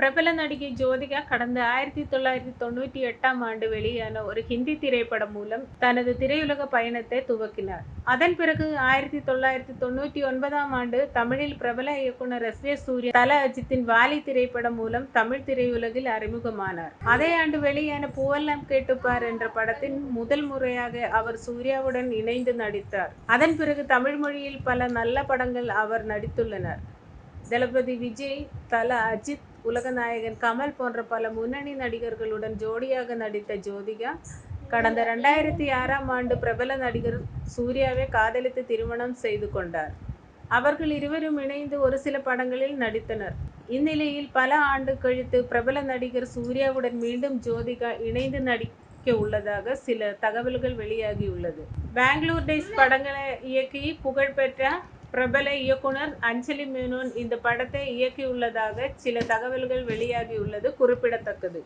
பிரபல நடிகை ஜோதிகா கடந்த ஆயிரத்தி தொள்ளாயிரத்தி தொண்ணூற்றி எட்டாம் ஆண்டு வெளியான ஒரு ஹிந்தி திரைப்படம் மூலம் தனது திரையுலக பயணத்தை துவக்கினார். அதன் பிறகு ஆயிரத்தி தொள்ளாயிரத்தி தொண்ணூற்றி ஒன்பதாம் ஆண்டு தமிழில் பிரபல இயக்குனர் எஸ் ஏ சூர்யா தல அஜித்தின் வாலி திரைப்படம் மூலம் தமிழ் திரையுலகில் அறிமுகமானார். அதே ஆண்டு வெளியான பூவெல்லாம் கேட்டுப்பார் என்ற படத்தின் முதல் முறையாக அவர் சூர்யாவுடன் இணைந்து நடித்தார். அதன் பிறகு தமிழ் மொழியில் பல நல்ல படங்கள் அவர் நடித்துள்ளனர். தளபதி விஜய் தல அஜித் உலகநாயகன் கமல் போன்ற பல முன்னணி நடிகர்களுடன் ஜோடியாக நடித்த ஜோதிகா கடந்த ரெண்டாயிரத்தி ஆறாம் ஆண்டு பிரபல நடிகர் சூர்யாவை காதலித்து திருமணம் செய்து கொண்டார். அவர்கள் இருவரும் இணைந்து ஒரு சில படங்களில் நடித்தனர். இந்நிலையில் பல ஆண்டு கழித்து பிரபல நடிகர் சூர்யாவுடன் மீண்டும் ஜோதிகா இணைந்து நடிக்க உள்ளதாக சில தகவல்கள் வெளியாகியுள்ளது. பெங்களூர் டேஸ் படங்களை இயக்கி புகழ்பெற்ற பிரபல இயக்குனர் அஞ்சலி மேனோன் இந்த படத்தை இயக்கியுள்ளதாக சில தகவல்கள் வெளியாகியுள்ளது குறிப்பிடத்தக்கது.